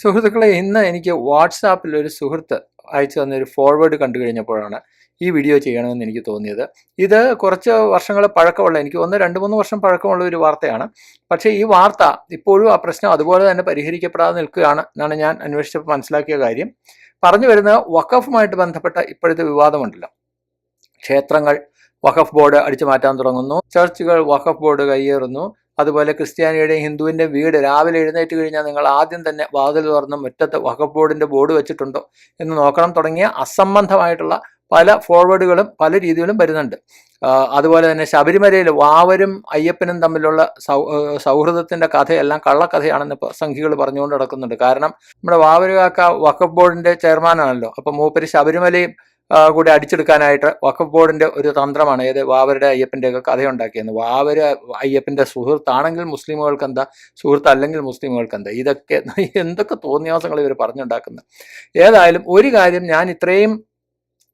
സുഹൃത്തുക്കളെ ഇന്ന് എനിക്ക് വാട്സാപ്പിൽ ഒരു സുഹൃത്ത് അയച്ചു തന്നൊരു ഫോർവേഡ് കണ്ടു കഴിഞ്ഞപ്പോഴാണ് ഈ വീഡിയോ ചെയ്യണമെന്ന് എനിക്ക് തോന്നിയത്. ഇത് കുറച്ച് വർഷങ്ങൾ പഴക്കമുള്ള എനിക്ക് ഒന്ന് രണ്ട് മൂന്ന് വർഷം പഴക്കമുള്ള ഒരു വാർത്തയാണ്. പക്ഷേ ഈ വാർത്ത ഇപ്പോഴും ആ പ്രശ്നം അതുപോലെ തന്നെ പരിഹരിക്കപ്പെടാതെ നിൽക്കുകയാണ് എന്നാണ് ഞാൻ അന്വേഷിച്ചപ്പോൾ മനസ്സിലാക്കിയ കാര്യം. പറഞ്ഞു വരുന്നത് വഖഫുമായിട്ട് ബന്ധപ്പെട്ട ഇപ്പോഴത്തെ വിവാദമുണ്ടല്ലോ. ക്ഷേത്രങ്ങൾ വഖഫ് ബോർഡ് അടിച്ചു മാറ്റാൻ തുടങ്ങുന്നു. ചർച്ചുകൾ വഖഫ് ബോർഡ് കയ്യേറുന്നു അതുപോലെ ക്രിസ്ത്യാനിയുടെയും ഹിന്ദുവിന്റെ വീട് രാവിലെ എഴുന്നേറ്റ് കഴിഞ്ഞാൽ നിങ്ങൾ ആദ്യം തന്നെ വാതിൽ തുറന്ന് മുറ്റത്ത് വഖഫ് ബോർഡ് വെച്ചിട്ടുണ്ടോ എന്ന് നോക്കണം തുടങ്ങിയ അസംബന്ധമായിട്ടുള്ള പല ഫോർവേഡുകളും പല രീതികളും വരുന്നുണ്ട്. അതുപോലെ തന്നെ ശബരിമലയിൽ വാവരും അയ്യപ്പനും തമ്മിലുള്ള സൗ സൗഹൃദത്തിന്റെ കഥയെല്ലാം കള്ളക്കഥയാണെന്ന് ഇപ്പോൾ സംഘികൾ പറഞ്ഞുകൊണ്ട് നടക്കുന്നുണ്ട്. കാരണം നമ്മുടെ വാവരുകാക്ക വഖഫ് ബോർഡിന്റെ ചെയർമാനാണല്ലോ. അപ്പോൾ മൂപ്പര് ശബരിമലയും കൂടി അടിച്ചെടുക്കാനായിട്ട് വഖഫ് ബോർഡിന്റെ ഒരു തന്ത്രമാണ്. ഏത് വാവരുടെ അയ്യപ്പന്റെ ഒക്കെ കഥയുണ്ടാക്കിയെന്ന് വാവര് അയ്യപ്പന്റെ സുഹൃത്താണെങ്കിൽ മുസ്ലിമുകൾക്ക് എന്താ? സുഹൃത്ത് അല്ലെങ്കിൽ മുസ്ലിമുകൾക്ക് എന്താ? ഇതൊക്കെ എന്തൊക്കെ തോന്നിയാസങ്ങൾ ഇവർ പറഞ്ഞുണ്ടാക്കുന്നത്. ഏതായാലും ഒരു കാര്യം ഞാൻ ഇത്രയും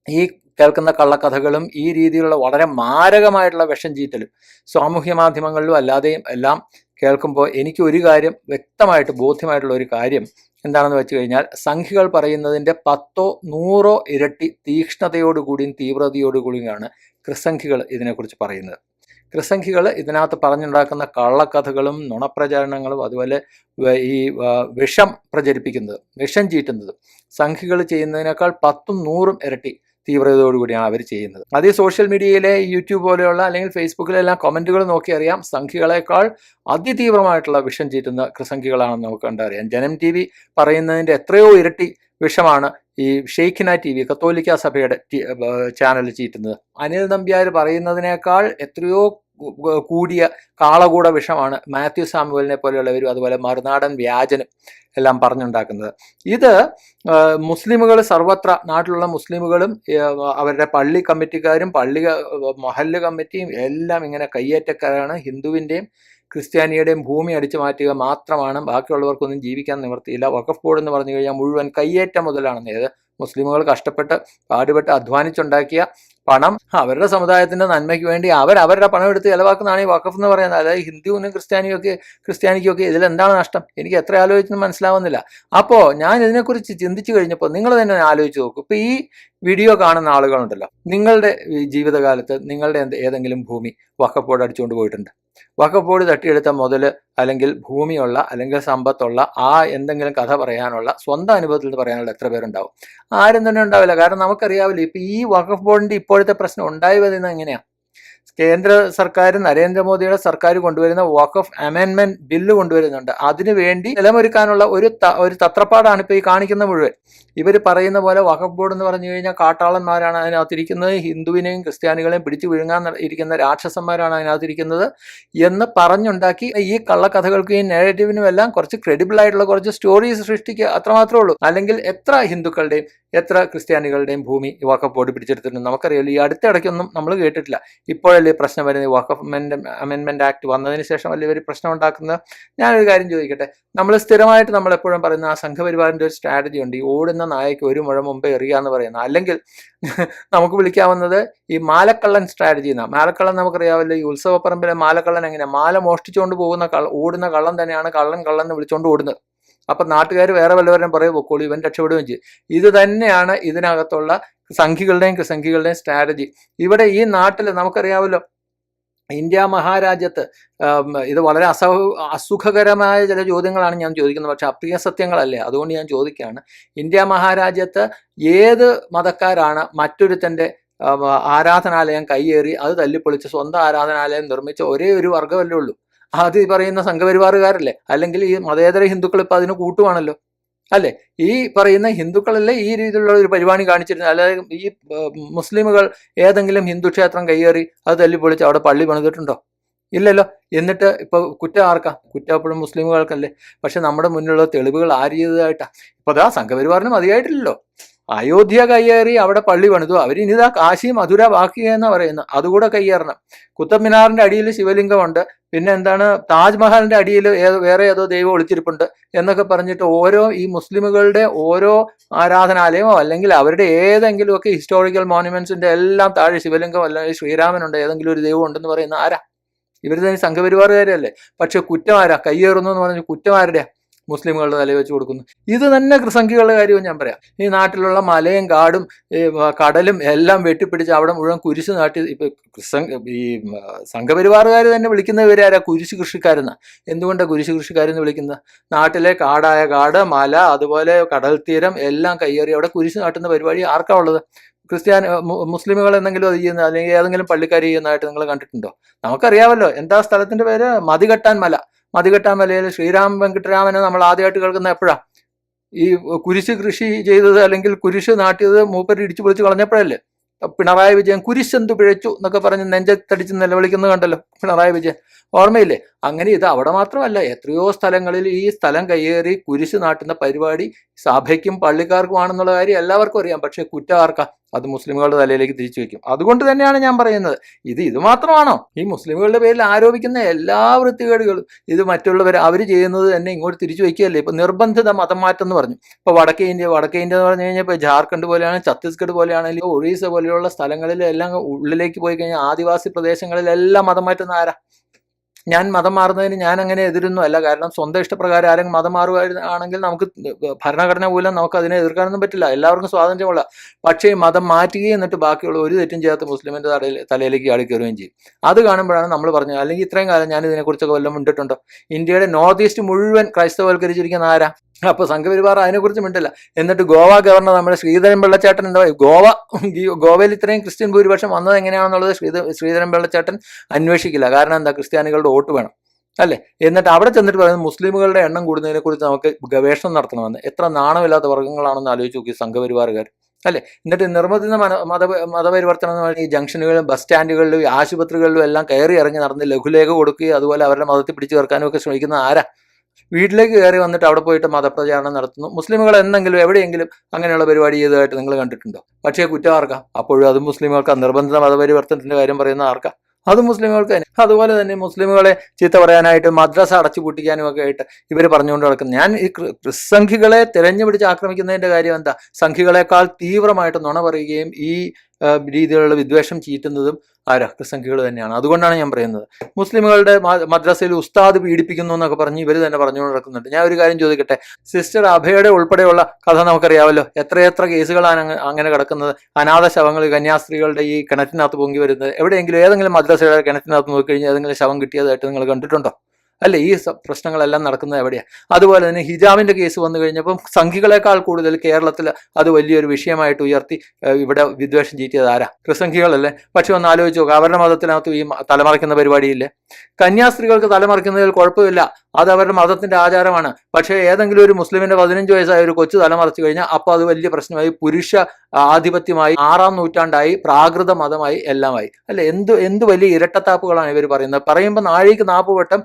ഈ കേൾക്കുന്ന കള്ളക്കഥകളും ഈ രീതിയിലുള്ള വളരെ മാരകമായിട്ടുള്ള വിഷം ചീറ്റലും സാമൂഹ്യ മാധ്യമങ്ങളിലും അല്ലാതെയും എല്ലാം കേൾക്കുമ്പോൾ എനിക്ക് ഒരു കാര്യം വ്യക്തമായിട്ട് ബോധ്യമായിട്ടുള്ള ഒരു കാര്യം എന്താണെന്ന് വെച്ച് കഴിഞ്ഞാൽ സംഖ്യകൾ പറയുന്നതിന്റെ പത്തോ നൂറോ ഇരട്ടി തീക്ഷ്ണതയോടുകൂടിയും തീവ്രതയോടുകൂടിയാണ് ക്രിസംഖികൾ ഇതിനെക്കുറിച്ച് പറയുന്നത്. ക്രിസംഖികൾ ഇതിനകത്ത് പറഞ്ഞുണ്ടാക്കുന്ന കള്ളക്കഥകളും നുണപ്രചാരണങ്ങളും അതുപോലെ ഈ വിഷം പ്രചരിപ്പിക്കുന്നത് വിഷം ചീറ്റുന്നത് സംഖ്യകൾ ചെയ്യുന്നതിനേക്കാൾ പത്തും നൂറും ഇരട്ടി തീവ്രതയോടുകൂടിയാണ് അവർ ചെയ്യുന്നത്. അതേ സോഷ്യൽ മീഡിയയിലെ യൂട്യൂബ് പോലെയുള്ള അല്ലെങ്കിൽ ഫേസ്ബുക്കിലെല്ലാം കമന്റുകൾ നോക്കി അറിയാം. അതിതീവ്രമായിട്ടുള്ള വിഷം ചീറ്റുന്ന സംഖ്യകളാണെന്ന് നമുക്ക് കണ്ടറിയാം. ജനം ടി വി പറയുന്നതിന്റെ എത്രയോ ഇരട്ടി വിഷമാണ് ഈ ഷെയ്ഖിന ടി വി കത്തോലിക്ക സഭയുടെ ചാനൽ ചീറ്റുന്നത്. അനിൽ നമ്പ്യാർ പറയുന്നതിനേക്കാൾ എത്രയോ കൂടിയ കാളകൂട വിഷമാണ് മാത്യു സാമുവലിനെ പോലെയുള്ളവരും അതുപോലെ മറുനാടൻ വ്യാജനും എല്ലാം പറഞ്ഞുണ്ടാക്കുന്നത്. ഇത് മുസ്ലിമുകൾ സർവത്ര നാട്ടിലുള്ള മുസ്ലിമുകളും അവരുടെ പള്ളി കമ്മിറ്റിക്കാരും പള്ളി മഹല്ല് കമ്മിറ്റിയും എല്ലാം ഇങ്ങനെ കയ്യേറ്റക്കാരാണ്. ഹിന്ദുവിന്റെയും ക്രിസ്ത്യാനിയുടെയും ഭൂമി അടിച്ചു മാറ്റുക മാത്രമാണ്. ബാക്കിയുള്ളവർക്കൊന്നും ജീവിക്കാൻ നിവർത്തിയില്ല വഖഫ് ബോർഡ് എന്ന് പറഞ്ഞു കഴിഞ്ഞാൽ മുഴുവൻ കയ്യേറ്റം മുതലാണെന്ന്. ഏത്? മുസ്ലിമുകൾ കഷ്ടപ്പെട്ട് പാടുപെട്ട് അധ്വാനിച്ചുണ്ടാക്കിയ പണം അവരുടെ സമുദായത്തിന്റെ നന്മയ്ക്ക് വേണ്ടി അവർ അവരുടെ പണം എടുത്ത് ചെലവാക്കുന്നതാണ് ഈ വഖഫ് എന്ന് പറയുന്നത്. അതായത് ഹിന്ദുവിനും ക്രിസ്ത്യാനിയും ഒക്കെ ക്രിസ്ത്യാനിക്കും ഒക്കെ ഇതിൽ എന്താണ് നഷ്ടം? എനിക്ക് എത്ര ആലോചിച്ചെന്ന് മനസ്സിലാവുന്നില്ല. അപ്പോൾ ഞാൻ ഇതിനെക്കുറിച്ച് ചിന്തിച്ചു കഴിഞ്ഞപ്പോൾ നിങ്ങൾ തന്നെ ആലോചിച്ച് നോക്കും. ഇപ്പോൾ ഈ വീഡിയോ കാണുന്ന ആളുകളുണ്ടല്ലോ. നിങ്ങളുടെ ജീവിതകാലത്ത് നിങ്ങളുടെ ഏതെങ്കിലും ഭൂമി വക്കപ്പോട് അടിച്ചുകൊണ്ട് പോയിട്ടുണ്ട്. വക്കപ്പോട് തട്ടിയെടുത്ത മുതൽ അല്ലെങ്കിൽ ഭൂമിയുള്ള അല്ലെങ്കിൽ സമ്പത്തുള്ള ആ എന്തെങ്കിലും കഥ പറയാനുള്ള സ്വന്തം അനുഭവത്തിൽ പറയാനുള്ള എത്ര പേരുണ്ടാവും? ആരും തന്നെ ഉണ്ടാവില്ല. കാരണം നമുക്കറിയാവില്ല ഇപ്പൊ ഈ വഖഫ് ബോർഡിന്റെ ഇപ്പോഴത്തെ പ്രശ്നം ഉണ്ടായി വരുന്നത് എങ്ങനെയാണ് കേന്ദ്ര സർക്കാർ നരേന്ദ്രമോദിയുടെ സർക്കാർ കൊണ്ടുവരുന്ന വഖഫ് അമെൻമെന്റ് ബില്ല് കൊണ്ടുവരുന്നുണ്ട്. അതിനുവേണ്ടി നിലമൊരുക്കാനുള്ള ഒരു ഒരു തത്രപ്പാടാണ് ഇപ്പൊ ഈ കാണിക്കുന്ന മുഴുവൻ. ഇവർ പറയുന്ന പോലെ വഖഫ് ബോർഡ് എന്ന് പറഞ്ഞു കഴിഞ്ഞാൽ കാട്ടാളന്മാരാണ് അതിനകത്തിരിക്കുന്നത്. ഹിന്ദുവിനെയും ക്രിസ്ത്യാനികളെയും പിടിച്ചു വിഴുങ്ങാൻ ഇരിക്കുന്ന രാക്ഷസന്മാരാണ് അതിനകത്തിരിക്കുന്നത് എന്ന് പറഞ്ഞുണ്ടാക്കി ഈ കള്ളക്കഥകൾക്കും ഈ നെഗറ്റീവിനും എല്ലാം കുറച്ച് ക്രെഡിബിൾ ആയിട്ടുള്ള കുറച്ച് സ്റ്റോറീസ് സൃഷ്ടിക്കുക അത്രമാത്രമേ ഉള്ളൂ. അല്ലെങ്കിൽ എത്ര ഹിന്ദുക്കളുടെയും എത്ര ക്രിസ്ത്യാനികളുടെയും ഭൂമി വഖഫ് ബോർഡ് പിടിച്ചെടുത്തിട്ടുണ്ട്? നമുക്കറിയാലോ ഈ അടുത്തിടയ്ക്കൊന്നും നമ്മൾ കേട്ടിട്ടില്ല. ഇപ്പോഴല്ലേ ഈ പ്രശ്നം വരുന്നത്? വഖഫ് അമെൻമെന്റ് ആക്ട് വന്നതിന് ശേഷം അല്ലെ ഇവർ പ്രശ്നം ഉണ്ടാക്കുന്നത്? ഞാനൊരു കാര്യം ചോദിക്കട്ടെ. നമ്മൾ സ്ഥിരമായിട്ട് നമ്മൾ എപ്പോഴും പറയുന്ന ആ സംഘപരിവാറിന്റെ ഒരു സ്ട്രാറ്റജി ഉണ്ട്. ഈ ഓടുന്ന നായയ്ക്ക് ഒരു മുഴ മുമ്പേ എറിയുക എന്ന് പറയുന്നത് അല്ലെങ്കിൽ നമുക്ക് വിളിക്കാവുന്നത് ഈ മാലക്കള്ളൻ സ്ട്രാറ്റജി എന്നാണ് മാലക്കള്ളൻ നമുക്കറിയാമല്ലോ ഈ ഉത്സവപ്പറമ്പിലെ മാലക്കള്ളൻ എങ്ങനെയാണ് മാല മോഷ്ടിച്ചുകൊണ്ട് പോകുന്ന കള്ള ഓടുന്ന കള്ളൻ തന്നെയാണ് കള്ളൻ കള്ളൻ എന്ന് വിളിച്ചുകൊണ്ട് ഓടുന്നത്. അപ്പം നാട്ടുകാർ വേറെ വല്ലവരും പറയും പൊക്കോളൂ ഇവൻ രക്ഷപ്പെടുകയും ചെയ്യും. ഇത് തന്നെയാണ് ഇതിനകത്തുള്ള സംഘികളുടെയും സംഘികളുടെയും സ്ട്രാറ്റജി ഇവിടെ ഈ നാട്ടിൽ നമുക്കറിയാമല്ലോ ഇന്ത്യ മഹാരാജ്യത്ത് ഇത് വളരെ അസൗ അസുഖകരമായ ചില ചോദ്യങ്ങളാണ് ഞാൻ ചോദിക്കുന്നത്. പക്ഷെ അപ്രിയ സത്യങ്ങളല്ലേ? അതുകൊണ്ട് ഞാൻ ചോദിക്കുകയാണ്. ഇന്ത്യ മഹാരാജ്യത്ത് ഏത് മതക്കാരാണ് മറ്റൊരുത്തന്റെ ആരാധനാലയം കൈയേറി അത് തല്ലിപ്പൊളിച്ച് സ്വന്തം ആരാധനാലയം നിർമ്മിച്ച ഒരേ ഒരു വർഗമല്ലേ ഉള്ളൂ? അത് ഈ പറയുന്ന സംഘപരിവാറുകാരല്ലേ? അല്ലെങ്കിൽ ഈ മതേതര ഹിന്ദുക്കൾ ഇപ്പം അതിന് കൂട്ടുവാണല്ലോ? അല്ലെ? ഈ പറയുന്ന ഹിന്ദുക്കളല്ലേ ഈ രീതിയിലുള്ള ഒരു പരിപാടി കാണിച്ചിരുന്നത്? അല്ലാതെ ഈ മുസ്ലിമുകൾ ഏതെങ്കിലും ഹിന്ദു ക്ഷേത്രം കയ്യേറി അത് തല്ലിപ്പൊളിച്ച് അവിടെ പള്ളി പണിതിട്ടുണ്ടോ? ഇല്ലല്ലോ. എന്നിട്ട് ഇപ്പൊ കുറ്റം ആർക്കാ? കുറ്റം എപ്പോഴും മുസ്ലിമുകൾക്കല്ലേ. പക്ഷെ നമ്മുടെ മുന്നിലുള്ള തെളിവുകൾ ആ രീതിയായിട്ടാ ഇപ്പൊ അതാ സംഘപരിവാറിന് മതിയായിട്ടില്ലല്ലോ. അയോധ്യ കയ്യേറി അവിടെ പള്ളി പണിതു. അവരിനിതാ കാശി മധുര ബാക്കി എന്ന് പറയുന്നത്. അതുകൂടെ കയ്യേറണം കുത്തബ് മിനാറിന്റെ അടിയിൽ ശിവലിംഗമുണ്ട്. പിന്നെ എന്താണ്? താജ്മഹലിന്റെ അടിയിൽ ഏതോ വേറെ ഏതോ ദൈവം ഒളിച്ചിരിപ്പുണ്ട് എന്നൊക്കെ പറഞ്ഞിട്ട് ഓരോ ഈ മുസ്ലിമുകളുടെ ഓരോ ആരാധനാലയമോ അല്ലെങ്കിൽ അവരുടെ ഏതെങ്കിലും ഒക്കെ ഹിസ്റ്റോറിക്കൽ മോണുമെന്റ്സിന്റെ എല്ലാം താഴെ ശിവലിംഗം അല്ലെങ്കിൽ ശ്രീരാമനുണ്ട്. ഏതെങ്കിലും ഒരു ദൈവം ഉണ്ടെന്ന് പറയുന്ന ആരാ? ഇവർ തന്നെ സംഘപരിവാറുകാരല്ലേ? പക്ഷെ കുറ്റമാരാ കയ്യേറുന്നു എന്ന് പറഞ്ഞ കുറ്റം മുസ്ലിമുകളുടെ തലയിൽ വെച്ച് കൊടുക്കുന്നു. ഇത് തന്നെ സംഖ്യകളുടെ കാര്യവും ഞാൻ പറയാം. ഈ നാട്ടിലുള്ള മലയും കാടും കടലും എല്ലാം വെട്ടിപ്പിടിച്ച് അവിടെ മുഴുവൻ കുരിശ് നാട്ടി ഇപ്പൊ ഈ സംഘപരിവാറുകാർ തന്നെ വിളിക്കുന്നവരാരാ കുരിശ് കൃഷിക്കാരെന്ന. എന്തുകൊണ്ടാണ് കുരിശ് കൃഷിക്കാരെന്ന് വിളിക്കുന്നത്? നാട്ടിലെ കാടായ കാട് മല അതുപോലെ കടൽ തീരം എല്ലാം കയ്യേറി അവിടെ കുരിശ് നാട്ടുന്ന പരിപാടി ആർക്കാ ഉള്ളത്? ക്രിസ്ത്യാനി മുസ്ലിമുകൾ എന്തെങ്കിലും അത് ചെയ്യുന്ന അല്ലെങ്കിൽ ഏതെങ്കിലും പള്ളിക്കാർ ചെയ്യുന്നതായിട്ട് നിങ്ങൾ കണ്ടിട്ടുണ്ടോ? നമുക്കറിയാമല്ലോ. എന്താ സ്ഥലത്തിന്റെ പേര്? മതികെട്ടാൻ മല. മതികെട്ടാൻ മലയിൽ ശ്രീരാം വെങ്കിട്ടരാമനെ നമ്മൾ ആദ്യമായിട്ട് കേൾക്കുന്ന എപ്പോഴാ? ഈ കുരിശ് കൃഷി ചെയ്തത് അല്ലെങ്കിൽ കുരിശ് നാട്ടിയത് മൂപ്പര് ഇടിച്ചു പൊളിച്ച് കളഞ്ഞപ്പോഴല്ലേ? പിണറായി വിജയൻ കുരിശെന്ത് പിഴച്ചു എന്നൊക്കെ പറഞ്ഞ് നെഞ്ചത്തടിച്ച് നിലവിളിക്കുന്നത് കണ്ടല്ലോ പിണറായി വിജയൻ. ഓർമ്മയില്ലേ? അങ്ങനെ ഇത് അവിടെ മാത്രമല്ല എത്രയോ സ്ഥലങ്ങളിൽ ഈ സ്ഥലം കയ്യേറി കുരിശ് നാട്ടുന്ന പരിപാടി സഭയ്ക്കും പള്ളിക്കാർക്കുമാണെന്നുള്ള കാര്യം എല്ലാവർക്കും അറിയാം. പക്ഷെ കുറ്റകാർക്കാ അത് മുസ്ലിമുകളുടെ തലയിലേക്ക് തിരിച്ചു വയ്ക്കും. അതുകൊണ്ട് തന്നെയാണ് ഞാൻ പറയുന്നത്. ഇത് ഇത് മാത്രമാണോ? ഈ മുസ്ലിമുകളുടെ പേരിൽ ആരോപിക്കുന്ന എല്ലാ വൃത്തികേടുകളും ഇത് മറ്റുള്ളവർ അവർ ചെയ്യുന്നത് തന്നെ ഇങ്ങോട്ട് തിരിച്ചു വയ്ക്കുകയല്ലേ? ഇപ്പൊ നിർബന്ധിത മതം മാറ്റം എന്ന് പറഞ്ഞു. ഇപ്പൊ വടക്കേ ഇന്ത്യ വടക്കേ ഇന്ത്യ എന്ന് പറഞ്ഞു കഴിഞ്ഞാൽ ഇപ്പൊ ജാർഖണ്ഡ് പോലെയാണ് ഛത്തീസ്ഗഡ് പോലെയാണെങ്കിൽ ഒറീസ പോലെയുള്ള സ്ഥലങ്ങളിലെല്ലാം ഉള്ളിലേക്ക് പോയി കഴിഞ്ഞാൽ ആദിവാസി പ്രദേശങ്ങളിലെല്ലാം മതം മാറ്റുന്ന ആരാ? ഞാൻ മതം മാറുന്നതിന് ഞാൻ അങ്ങനെ എതിരൊന്നും. അല്ല കാരണം സ്വന്തം ഇഷ്ടപ്രകാരം ആരെങ്കിലും മതം മാറുകയാണെങ്കിൽ നമുക്ക് ഭരണഘടന മൂലം നമുക്ക് അതിനെ എതിർക്കാനൊന്നും പറ്റില്ല. എല്ലാവർക്കും സ്വാതന്ത്ര്യമുള്ള. പക്ഷേ മതം മാറ്റുകയും എന്നിട്ട് ബാക്കിയുള്ള ഒരു തെറ്റും ചെയ്യാത്ത മുസ്ലിമിന്റെ തലയിൽ തലയിലേക്ക് ആടി കയറുകയും ചെയ്യും. അത് കാണുമ്പോഴാണ് നമ്മൾ പറഞ്ഞത് അല്ലെങ്കിൽ ഇത്രയും കാലം ഞാൻ ഇതിനെക്കുറിച്ചൊക്കെ വല്ലതും കണ്ടിട്ടുണ്ടോ ഇന്ത്യയുടെ നോർത്ത് ഈസ്റ്റ് മുഴുവൻ ക്രൈസ്തവവൽക്കരിച്ചിരിക്കുന്ന ആരാ? അപ്പൊ സംഘപരിവാർ അതിനെക്കുറിച്ച് മിണ്ടില്ല. എന്നിട്ട് ഗോവ ഗവർണർ നമ്മുടെ ശ്രീധരൻ വെള്ളച്ചാട്ടൻ എന്താ ഗോവ ഗോവയിൽ ഇത്രയും ക്രിസ്ത്യൻ ഭൂരിപക്ഷം വന്നത് എങ്ങനെയാണെന്നുള്ളത് ശ്രീധ ശ്രീധരൻ വെള്ളച്ചാട്ടൻ അന്വേഷിക്കില്ല. കാരണം എന്താ? ക്രിസ്ത്യാനികളുടെ വോട്ട് വേണം. അല്ലേ? എന്നിട്ട് അവിടെ ചെന്നിട്ട് പറയുന്നത് മുസ്ലിമുകളുടെ എണ്ണം കൂടുന്നതിനെ കുറിച്ച് നമുക്ക് ഗവേഷണം നടത്തണമെന്ന്. എത്ര നാണമില്ലാത്ത വർഗങ്ങളാണെന്ന് ആലോചിച്ച് നോക്കി സംഘപരിവാറുകാർ അല്ലെ? എന്നിട്ട് നിർബന്ധിത മത മതപരിവർത്തനം എന്ന് പറഞ്ഞാൽ ഈ ജംഗ്ഷനുകളിലും ബസ് സ്റ്റാൻഡുകളിലും ആശുപത്രികളിലും എല്ലാം കയറി ഇറങ്ങി നടന്ന് ലഘുലേഖ കൊടുക്കുകയും അതുപോലെ അവരുടെ മതത്തിൽ പിടിച്ചു ചേർക്കാനും ഒക്കെ ശ്രമിക്കുന്ന ആരാ? വീട്ടിലേക്ക് കയറി വന്നിട്ട് അവിടെ പോയിട്ട് മതപ്രചാരണം നടത്തുന്നു. മുസ്ലിമുകൾ എന്തെങ്കിലും എവിടെയെങ്കിലും അങ്ങനെയുള്ള പരിപാടി ചെയ്തതായിട്ട് നിങ്ങൾ കണ്ടിട്ടുണ്ടോ? പക്ഷേ കുറ്റം ആർക്കാ? അപ്പോഴും അത് മുസ്ലിമുകൾക്ക് നിർബന്ധിത മതപരിവർത്തനത്തിന്റെ കാര്യം പറയുന്ന ആർക്കാ? അത് മുസ്ലിമുകൾക്ക് തന്നെ. അതുപോലെ തന്നെ മുസ്ലിമുകളെ ചീത്ത പറയാനായിട്ട് മദ്രസ അടച്ചു പൂട്ടിക്കാനും ഒക്കെ ആയിട്ട് ഇവർ പറഞ്ഞുകൊണ്ട് നടക്കുന്നു. ഞാൻ ഈ ക്രി- ക്രിസ്സംഖികളെ തെരഞ്ഞു പിടിച്ച് ആക്രമിക്കുന്നതിന്റെ കാര്യം എന്താ? സംഖികളെക്കാൾ തീവ്രമായിട്ട് നുണ പറയുകയും ഈ രീതിയിലുള്ള വിദ്വേഷം ചീറ്റുന്നതും ആ രക്തസംഖ്യകൾ തന്നെയാണ്. അതുകൊണ്ടാണ് ഞാൻ പറയുന്നത്. മുസ്ലിമുകളുടെ മദ്രസയിൽ ഉസ്താദ് പീഡിപ്പിക്കുന്നു എന്നൊക്കെ പറഞ്ഞ് ഇവർ തന്നെ പറഞ്ഞുകൊണ്ട് നടക്കുന്നുണ്ട്. ഞാൻ ഒരു കാര്യം ചോദിക്കട്ടെ? സിസ്റ്റർ അഭയുടെ ഉൾപ്പെടെയുള്ള കഥ നമുക്കറിയാമല്ലോ. എത്രയെത്ര കേസുകളാണ് അങ്ങ- അങ്ങനെ കിടക്കുന്നത്? അനാഥ ശവങ്ങൾ കന്യാസ്ത്രീകളുടെ ഈ കിണറ്റിനകത്ത് പൊങ്ങി വരുന്നത്. എവിടെയെങ്കിലും ഏതെങ്കിലും മദ്രസയുടെ കിണറ്റിനകത്ത് നോക്കിക്കഴിഞ്ഞാൽ ഏതെങ്കിലും ശവം കിട്ടിയതായിട്ട് നിങ്ങൾ കണ്ടിട്ടുണ്ടോ? അല്ലേ ഈ പ്രശ്നങ്ങളെല്ലാം നടക്കുന്നത് എവിടെയാണ് അതുപോലെ തന്നെ ഹിജാബിന്റെ കേസ് വന്നു കഴിഞ്ഞപ്പം സംഘികളെക്കാൾ കൂടുതൽ കേരളത്തിൽ അത് വലിയൊരു വിഷയമായിട്ട് ഉയർത്തി ഇവിടെ വിദ്വേഷം ചീറ്റിയത് ആരാ? ക്രിസംഖികളല്ലേ പക്ഷെ ഒന്ന് ആലോചിച്ച് നോക്കുക അവരുടെ മതത്തിനകത്ത് ഈ തലമറയ്ക്കുന്ന പരിപാടിയില്ലേ? കന്യാസ്ത്രീകൾക്ക് തലമറിക്കുന്നതിൽ കുഴപ്പമില്ല. അത് അവരുടെ മതത്തിന്റെ ആചാരമാണ്. പക്ഷേ ഏതെങ്കിലും ഒരു മുസ്ലിമിന്റെ പതിനഞ്ച് വയസ്സായ ഒരു കൊച്ചു തലമറച്ചു കഴിഞ്ഞാൽ അപ്പോൾ അത് വലിയ പ്രശ്നമായി പുരുഷ ആധിപത്യമായി ആറാം നൂറ്റാണ്ടായി പ്രാകൃത മതമായി എല്ലാമായി. അല്ലെ എന്ത് എന്ത് വലിയ ഇരട്ടത്താപ്പുകളാണ് ഇവർ പറയുന്നത്? പറയുമ്പോൾ നാഴേക്ക് നാപ്പ് വട്ടം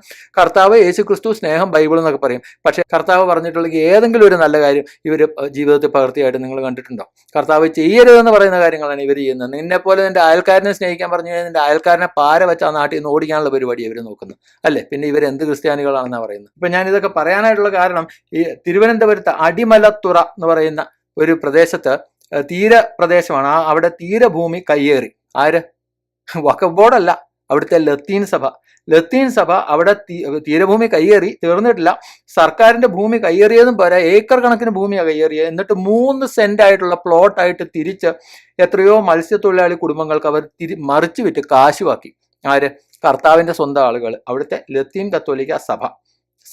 കർത്താവ് യേശു ക്രിസ്തു സ്നേഹം ബൈബിൾ എന്നൊക്കെ പറയും. പക്ഷേ കർത്താവ് പറഞ്ഞിട്ടുള്ള ഏതെങ്കിലും ഒരു നല്ല കാര്യം ഇവർ ജീവിതത്തിൽ പകർത്തിയായിട്ട് നിങ്ങൾ കണ്ടിട്ടുണ്ടോ? കർത്താവ് ചെയ്യരുതെന്ന് പറയുന്ന കാര്യങ്ങളാണ് ഇവർ ചെയ്യുന്നത്. നിന്നെ പോലെ നിന്റെ അയൽക്കാരനെ സ്നേഹിക്കാൻ പറഞ്ഞു കഴിഞ്ഞാൽ നിന്റെ അയൽക്കാരനെ പാര വെച്ച് ആ നാട്ടിൽ നിന്ന് ഓടിക്കാനുള്ള പരിപാടി ഇവർ നോക്കുന്നത് അല്ലേ? പിന്നെ ഇവർ എന്ത് ക്രിസ്ത്യാനികളാണെന്നാണ് പറയുന്നത്. ഇപ്പം ഞാൻ ഇതൊക്കെ പറയാനായിട്ടുള്ള കാരണം ഈ തിരുവനന്തപുരത്ത് അടിമലത്തുറ എന്ന് പറയുന്ന ഒരു പ്രദേശത്ത് തീരപ്രദേശമാണ്. തീര പ്രദേശമാണ് ആ അവിടെ തീരഭൂമി കയ്യേറി. ആര്? വഖഫ് ബോർഡല്ല. അവിടുത്തെ ലത്തീൻ സഭ. ലത്തീൻ സഭ അവിടെ തീരഭൂമി കയ്യേറി തീർന്നിട്ടില്ല. സർക്കാരിന്റെ ഭൂമി കയ്യേറിയതും പോരാ. ഏക്കർ കണക്കിന് ഭൂമിയാണ് കയ്യേറിയത് എന്നിട്ട് മൂന്ന് സെന്റ് ആയിട്ടുള്ള പ്ലോട്ട് ആയിട്ട് തിരിച്ച് എത്രയോ മത്സ്യത്തൊഴിലാളി കുടുംബങ്ങൾക്ക് അവർ തിരി മറിച്ചു വിറ്റ് കാശുവാക്കി. ആര്? കർത്താവിന്റെ സ്വന്തം ആളുകൾ അവിടുത്തെ ലത്തീൻ കത്തോലിക്ക സഭ.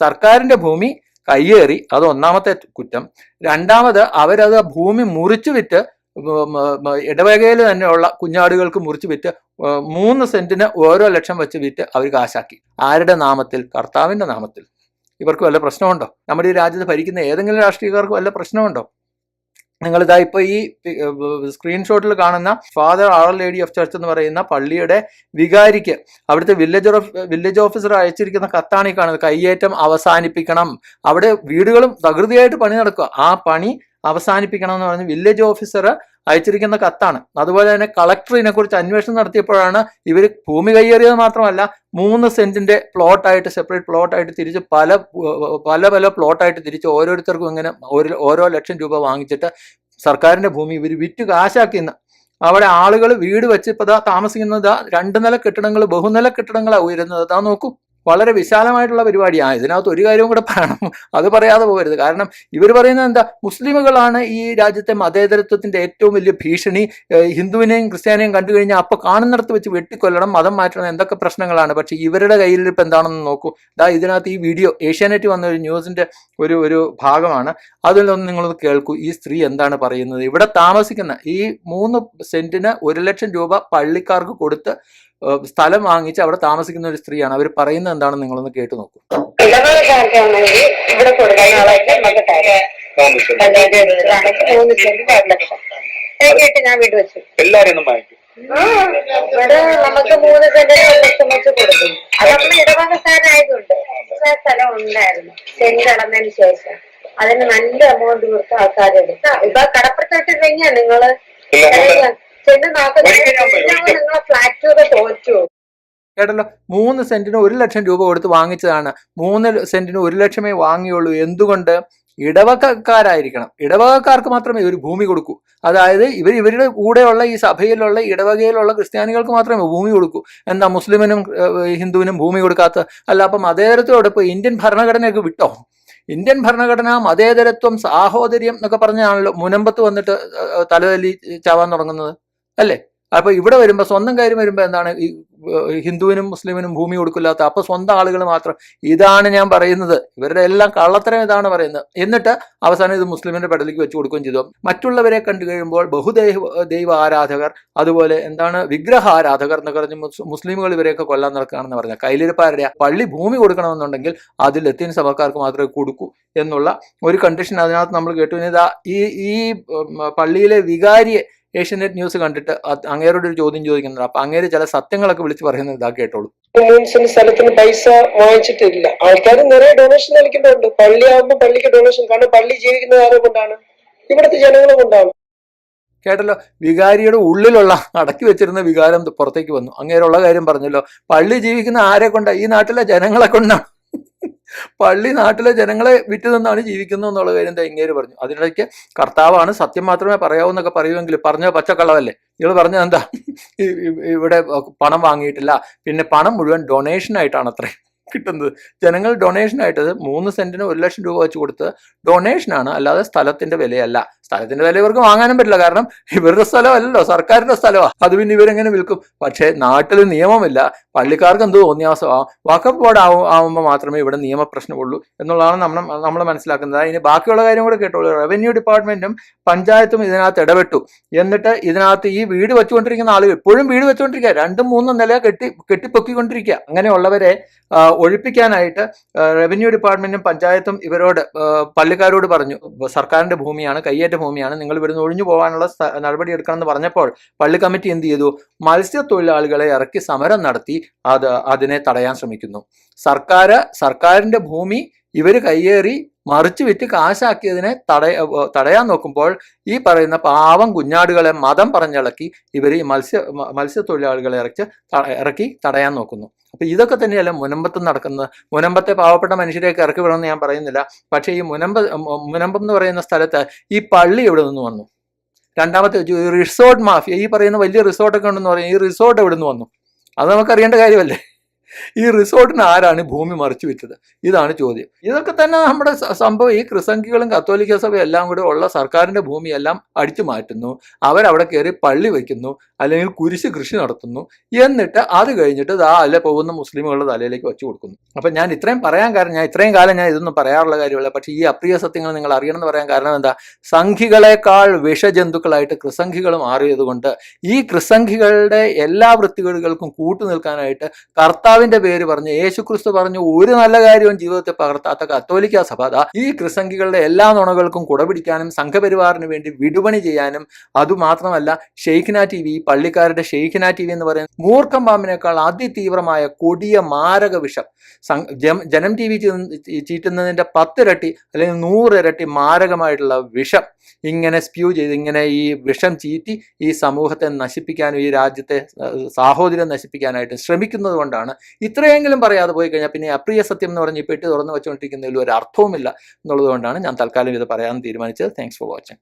സർക്കാരിന്റെ ഭൂമി കയ്യേറി. അത് ഒന്നാമത്തെ കുറ്റം. രണ്ടാമത് അവരത് ഭൂമി മുറിച്ചു വിറ്റ് ഇടവകയിൽ തന്നെയുള്ള കുഞ്ഞാടുകൾക്ക് മുറിച്ച് വിറ്റ് മൂന്ന് സെന്റിന് ഓരോ ലക്ഷം വെച്ച് വിറ്റ് അവർ കാശാക്കി. ആരുടെ നാമത്തിൽ? കർത്താവിന്റെ നാമത്തിൽ. ഇവർക്ക് വല്ല പ്രശ്നമുണ്ടോ? നമ്മുടെ ഈ രാജ്യത്ത് ഭരിക്കുന്ന ഏതെങ്കിലും രാഷ്ട്രീയക്കാർക്ക് വല്ല പ്രശ്നമുണ്ടോ? നിങ്ങളിതാ ഇപ്പൊ ഈ സ്ക്രീൻഷോട്ടിൽ കാണുന്ന father our lady of church എന്ന് പറയുന്ന പള്ളിയുടെ വികാരിക്ക് അവിടുത്തെ വില്ലേജ് ഓഫ് വില്ലേജ് ഓഫീസർ അയച്ചിരിക്കുന്ന കത്താണ് ഈ കാണുന്നത്. കയ്യേറ്റം അവസാനിപ്പിക്കണം. അവിടെ വീടുകളും തകൃതിയായിട്ട് പണി നടക്കുക. ആ പണി അവസാനിപ്പിക്കണം എന്ന് പറഞ്ഞ് വില്ലേജ് ഓഫീസർ അയച്ചിരിക്കുന്ന കത്താണ്. അതുപോലെ തന്നെ കളക്ടറിനെ കുറിച്ച് അന്വേഷണം നടത്തിയപ്പോഴാണ് ഇവർ ഭൂമി കയ്യേറിയത് മാത്രമല്ല മൂന്ന് സെന്റിന്റെ പ്ലോട്ടായിട്ട് സെപ്പറേറ്റ് പ്ലോട്ടായിട്ട് തിരിച്ച് പല പല പല പ്ലോട്ടായിട്ട് തിരിച്ച് ഓരോരുത്തർക്കും ഇങ്ങനെ ഒരു ഓരോ ലക്ഷം രൂപ വാങ്ങിച്ചിട്ട് സർക്കാരിന്റെ ഭൂമി ഇവർ വിറ്റ് കാശാക്കിയെന്ന് അവിടെ ആളുകൾ വീട് വെച്ച് ഇപ്പൊ താമസിക്കുന്നത് രണ്ട് നില കെട്ടിടങ്ങൾ ബഹുനില കെട്ടിടങ്ങളാണ് ഉയരുന്നത്. അതാ നോക്കൂ. വളരെ വിശാലമായിട്ടുള്ള പരിപാടിയാണ് ഇതിനകത്ത് ഒരു കാര്യവും കൂടെ പറയണം. അത് പറയാതെ പോകരുത്. കാരണം ഇവർ പറയുന്നത് എന്താ? മുസ്ലിമുകളാണ് ഈ രാജ്യത്തെ മതേതരത്വത്തിന്റെ ഏറ്റവും വലിയ ഭീഷണി. ഹിന്ദുവിനെയും ക്രിസ്ത്യാനിയും കണ്ടു കഴിഞ്ഞാൽ അപ്പോൾ കാണുന്നിടത്ത് വെച്ച് വെട്ടിക്കൊല്ലണം മതം മാറ്റണം എന്തൊക്കെ പ്രശ്നങ്ങളാണ്. പക്ഷേ ഇവരുടെ കയ്യിൽ ഇപ്പം എന്താണെന്ന് നോക്കൂ. ദാ ഇതിനകത്ത് ഈ വീഡിയോ ഏഷ്യാനെറ്റ് വന്ന ഒരു ന്യൂസിന്റെ ഒരു ഒരു ഭാഗമാണ്. അതിലൊന്ന് നിങ്ങളൊന്ന് കേൾക്കൂ. ഈ സ്ത്രീ എന്താണ് പറയുന്നത്? ഇവിടെ താമസിക്കുന്ന ഈ മൂന്ന് സെന്റിന് ഒരു ലക്ഷം രൂപ പള്ളിക്കാർക്ക് കൊടുത്ത് സ്ഥലം വാങ്ങിച്ച് അവിടെ താമസിക്കുന്ന ഒരു സ്ത്രീയാണ്. അവർ പറയുന്നത് എന്താണെന്ന് നിങ്ങളൊന്ന് കേട്ടു നോക്കൂ. ഞാൻ വീട് വെച്ചു എല്ലാരും ഇവിടെ നമുക്ക് മൂന്ന് സെന്റിന് ഒരു ലക്ഷം വെച്ച് കൊടുക്കും അത് നമ്മൾ ഇടപാടുകാരായതുകൊണ്ട് ആ സ്ഥലം ഉണ്ടായിരുന്നു സെന്റ് അളന്നതിന് ശേഷം അതിന് നല്ല എമൗണ്ട് കൊടുത്ത് ആൾക്കാരെടുത്ത് ഇപ്പൊ കടപ്പെടുത്തിട്ടില്ലെങ്കിൽ നിങ്ങൾ നിങ്ങളെ ഫ്ലാറ്റ് തോറ്റു. കേട്ടല്ലോ മൂന്ന് സെന്റിന് ഒരു ലക്ഷം രൂപ കൊടുത്ത് വാങ്ങിച്ചതാണ്. മൂന്ന് സെന്റിന് ഒരു ലക്ഷമേ വാങ്ങിയുള്ളൂ. എന്തുകൊണ്ട്? ഇടവകക്കാരായിരിക്കണം. ഇടവകക്കാർക്ക് മാത്രമേ ഒരു ഭൂമി കൊടുക്കൂ. അതായത് ഇവർ ഇവരുടെ കൂടെയുള്ള ഈ സഭയിലുള്ള ഇടവകയിലുള്ള ക്രിസ്ത്യാനികൾക്ക് മാത്രമേ ഭൂമി കൊടുക്കൂ. എന്താ മുസ്ലിമിനും ഹിന്ദുവിനും ഭൂമി കൊടുക്കാത്ത? അല്ല അപ്പം മതേതരത്തോടെ ഇപ്പോൾ ഇന്ത്യൻ ഭരണഘടനയൊക്കെ വിട്ടോ? ഇന്ത്യൻ ഭരണഘടന മതേതരത്വം സാഹോദര്യം എന്നൊക്കെ പറഞ്ഞാണല്ലോ മുനമ്പത്ത് വന്നിട്ട് തലതല്ലി ചാവാൻ തുടങ്ങുന്നത്. അല്ലേ? അപ്പൊ ഇവിടെ വരുമ്പോ സ്വന്തം കാര്യം വരുമ്പോ എന്താണ്? ഈ ഹിന്ദുവിനും മുസ്ലിമിനും ഭൂമി കൊടുക്കില്ലാത്ത അപ്പൊ സ്വന്തം ആളുകൾ മാത്രം. ഇതാണ് ഞാൻ പറയുന്നത്. ഇവരുടെ എല്ലാം കള്ളത്തരം ഇതാണ് പറയുന്നത്. എന്നിട്ട് അവസാനം ഇത് മുസ്ലിമിന്റെ പെടലിക്ക് വെച്ച് കൊടുക്കുകയും ചെയ്തു. മറ്റുള്ളവരെ കണ്ടു കഴിയുമ്പോൾ ബഹുദൈവ ദൈവ ആരാധകർ അതുപോലെ എന്താണ് വിഗ്രഹ ആരാധകർ എന്നൊക്കെ പറഞ്ഞ് മുസ് മുസ്ലിമുകൾ ഇവരെയൊക്കെ കൊല്ലാൻ നടക്കുകയാണെന്ന് പറഞ്ഞാൽ കയ്യിലിരിപ്പാരുടെ പള്ളി ഭൂമി കൊടുക്കണമെന്നുണ്ടെങ്കിൽ അത് ലത്തീൻ സഭക്കാർക്ക് മാത്രമേ കൊടുക്കൂ എന്നുള്ള ഒരു കണ്ടീഷൻ അതിനകത്ത് നമ്മൾ കേട്ടു. ഇതാ ഈ ഈ പള്ളിയിലെ വികാരിയെ ഏഷ്യനെറ്റ് ന്യൂസ് കണ്ടിട്ട് അങ്ങേരോട് ഒരു ചോദ്യം ചോദിക്കുന്നുണ്ട്. അപ്പൊ അങ്ങേര് ചില സത്യങ്ങളൊക്കെ വിളിച്ച് പറയുന്നത് ഇതാ കേട്ടോളൂ. സ്ഥലത്തിന് പൈസ വാങ്ങിച്ചിട്ടില്ല. ആൾക്കാർ നിറയെ ഡൊണേഷൻ നൽകിയിട്ടുണ്ട്. പള്ളി ആകുമ്പോൾ പള്ളിക്ക് ഡൊണേഷൻ കാരണം പള്ളി ജീവിക്കുന്നത് ആരെ കൊണ്ടാണ്? ഇവിടുത്തെ ജനങ്ങളെ കൊണ്ടാണ്. കേട്ടല്ലോ? വികാരിയുടെ ഉള്ളിലുള്ള അടക്കി വെച്ചിരുന്ന വികാരം പുറത്തേക്ക് വന്നു. അങ്ങേരുള്ള കാര്യം പറഞ്ഞല്ലോ. പള്ളി ജീവിക്കുന്ന ആരെ കൊണ്ടാണ് ഈ നാട്ടിലെ ജനങ്ങളെ കൊണ്ടാണ്. പള്ളി നാട്ടിലെ ജനങ്ങളെ വിറ്റ് നിന്നാണ് ജീവിക്കുന്നത് എന്നുള്ള കാര്യം ഇങ്ങേര് പറഞ്ഞു. അതിനിടയ്ക്ക് കർത്താവാണ് സത്യം മാത്രമേ പറയാവൂ എന്നൊക്കെ പറയുമെങ്കിൽ പറഞ്ഞ പച്ചക്കള്ളവല്ലേ നിങ്ങൾ പറഞ്ഞത് എന്താ? ഇവിടെ പണം വാങ്ങിയിട്ടില്ല. പിന്നെ പണം മുഴുവൻ ഡൊണേഷൻ ആയിട്ടാണ് അത്രയും കിട്ടുന്നത്. ജനങ്ങൾ ഡൊണേഷൻ ആയിട്ട് മൂന്ന് സെന്റിന് ഒരു ലക്ഷം രൂപ വെച്ച് കൊടുത്ത് ഡൊണേഷനാണ് അല്ലാതെ സ്ഥലത്തിന്റെ വിലയല്ല. സ്ഥലത്തിന്റെ വില ഇവർക്ക് വാങ്ങാനും പറ്റില്ല. കാരണം ഇവരുടെ സ്ഥലമല്ലല്ലോ സർക്കാരിന്റെ സ്ഥലമാണ് അത് പിന്നെ ഇവരെങ്ങനെ വിൽക്കും? പക്ഷേ നാട്ടിൽ നിയമമില്ല. പള്ളിക്കാർക്ക് എന്തോ തോന്നിയാസമാ വാക്കപ്പ് ബോർഡ് ആവും ആവുമ്പോൾ മാത്രമേ ഇവിടെ നിയമപ്രശ്നമുള്ളൂ എന്നുള്ളതാണ് നമ്മൾ നമ്മൾ മനസ്സിലാക്കുന്നത്. ഇനി ബാക്കിയുള്ള കാര്യം കൂടെ കേട്ടോളൂ. റവന്യൂ ഡിപ്പാർട്ട്മെന്റും പഞ്ചായത്തും ഇതിനകത്ത് ഇടപെട്ടു. എന്നിട്ട് ഇതിനകത്ത് ഈ വീട് വെച്ചുകൊണ്ടിരിക്കുന്ന ആളുകൾ ഇപ്പോഴും വീട് വെച്ചുകൊണ്ടിരിക്കുക. രണ്ടും മൂന്നും നില കെട്ടി കെട്ടിപ്പൊക്കിക്കൊണ്ടിരിക്കുക. അങ്ങനെയുള്ളവരെ ഒഴിപ്പിക്കാനായിട്ട് റവന്യൂ ഡിപ്പാർട്ട്മെന്റും പഞ്ചായത്തും ഇവരോട് പള്ളിക്കാരോട് പറഞ്ഞു. സർക്കാരിന്റെ ഭൂമിയാണ് കയ്യേറ്റ ഭൂമിയാണ്. നിങ്ങൾ ഇവിടുന്ന് ഒഴിഞ്ഞു പോകാനുള്ള നടപടി എടുക്കണമെന്ന് പറഞ്ഞപ്പോൾ പള്ളി കമ്മിറ്റി എന്ത് ചെയ്തു? മത്സ്യത്തൊഴിലാളികളെ ഇറക്കി സമരം നടത്തി. അത് അതിനെ തടയാൻ ശ്രമിക്കുന്നു. സർക്കാർ സർക്കാരിന്റെ ഭൂമി ഇവർ കയ്യേറി മറിച്ചു വിറ്റ് കാശാക്കിയതിനെ തടയ തടയാൻ നോക്കുമ്പോൾ ഈ പറയുന്ന പാവം കുഞ്ഞാടുകളെ മതം പറഞ്ഞിളക്കി ഇവർ ഈ മത്സ്യ മത്സ്യത്തൊഴിലാളികളെ ത- ഇറക്കി തടയാൻ നോക്കുന്നു. അപ്പൊ ഇതൊക്കെ തന്നെയല്ല മുനമ്പത്ത് നടക്കുന്നത്? മുനമ്പത്തെ പാവപ്പെട്ട മനുഷ്യരെയൊക്കെ ഇറക്കി വിടണമെന്ന് ഞാൻ പറയുന്നില്ല. പക്ഷേ ഈ മുനമ്പ മുനമ്പം എന്ന് പറയുന്ന സ്ഥലത്ത് ഈ പള്ളി ഇവിടെ നിന്ന് വന്നു? രണ്ടാമത്തെ റിസോർട്ട് മാഫിയ ഈ പറയുന്ന വലിയ റിസോർട്ടൊക്കെ ഉണ്ടെന്ന് പറയും ഈ റിസോർട്ട് എവിടെ നിന്ന് വന്നു? അത് നമുക്ക് അറിയേണ്ട കാര്യമല്ലേ? ഈ റിസോർട്ടിന് ആരാണ് ഭൂമി മറിച്ചു വിറ്റത് ഇതാണ് ചോദ്യം. ഇതൊക്കെ തന്നെ നമ്മുടെ സംഭവം ഈ ക്രിസംഖികളും കത്തോലിക്ക സഭയും എല്ലാം കൂടെ ഉള്ള സർക്കാരിന്റെ ഭൂമിയെല്ലാം അടിച്ചു മാറ്റുന്നു. അവരവിടെ കയറി പള്ളി വയ്ക്കുന്നു അല്ലെങ്കിൽ കുരിശ് കൃഷി നടത്തുന്നു. എന്നിട്ട് അത് കഴിഞ്ഞിട്ട് ആ അല്ല പോകുന്ന മുസ്ലിമുകളുടെ തലയിലേക്ക് വെച്ചു കൊടുക്കുന്നു. അപ്പൊ ഞാൻ ഇത്രയും പറയാൻ കാരണം ഞാൻ ഇത്രയും കാലം ഞാൻ ഇതൊന്നും പറയാറുള്ള കാര്യമല്ല. പക്ഷേ ഈ അപ്രിയ സത്യങ്ങൾ നിങ്ങൾ അറിയണം എന്ന് പറയാൻ കാരണം എന്താ? സംഘികളെക്കാൾ വിഷജന്തുക്കളായിട്ട് ക്രിസംഖികൾ മാറിയത് കൊണ്ട് ഈ ക്രിസംഖികളുടെ എല്ലാ വൃത്തികേടുകൾക്കും കൂട്ടു നിൽക്കാനായിട്ട് കർത്താവിന്റെ പേര് പറഞ്ഞ് യേശുക്രിസ്തു പറഞ്ഞു ഒരു നല്ല കാര്യവും ജീവിതത്തെ പകർത്താത്ത കത്തോലിക്ക സഭ. ഈ ക്രിസംഖികളുടെ എല്ലാ നുണകൾക്കും കുടപിടിക്കാനും സംഘപരിവാറിന് വേണ്ടി വിടുപണി ചെയ്യാനും അതുമാത്രമല്ല ഷെയ്ഖ്ന ടി വി പള്ളിക്കാരുടെ ഷെയ്ഖ്ന ടി വി എന്ന് പറയുന്ന മൂർഖം പാമ്പിനേക്കാൾ അതിതീവ്രമായ കൊടിയ മാരക വിഷം. ജനം ടി വി ചീറ്റുന്നതിന്റെ പത്തിരട്ടി അല്ലെങ്കിൽ നൂറിരട്ടി മാരകമായിട്ടുള്ള വിഷം ഇങ്ങനെ സ്പ്യൂ ചെയ്ത് ഇങ്ങനെ ഈ വിഷം ചീറ്റി ഈ സമൂഹത്തെ നശിപ്പിക്കാനും ഈ രാജ്യത്തെ സാഹോദര്യം നശിപ്പിക്കാനായിട്ട് ശ്രമിക്കുന്നത് കൊണ്ടാണ് ഇത്രയെങ്കിലും പറയാതെ പോയി കഴിഞ്ഞാൽ പിന്നെ അപ്രിയ സത്യം എന്ന് പറഞ്ഞ് പെട്ടി തുറന്നു വെച്ചുകൊണ്ടിരിക്കുന്നതിൽ ഒരു അർത്ഥവുമില്ല എന്നുള്ളതുകൊണ്ടാണ് ഞാൻ തൽക്കാലം ഇത് പറയാൻ തീരുമാനിച്ചത്. Thanks for watching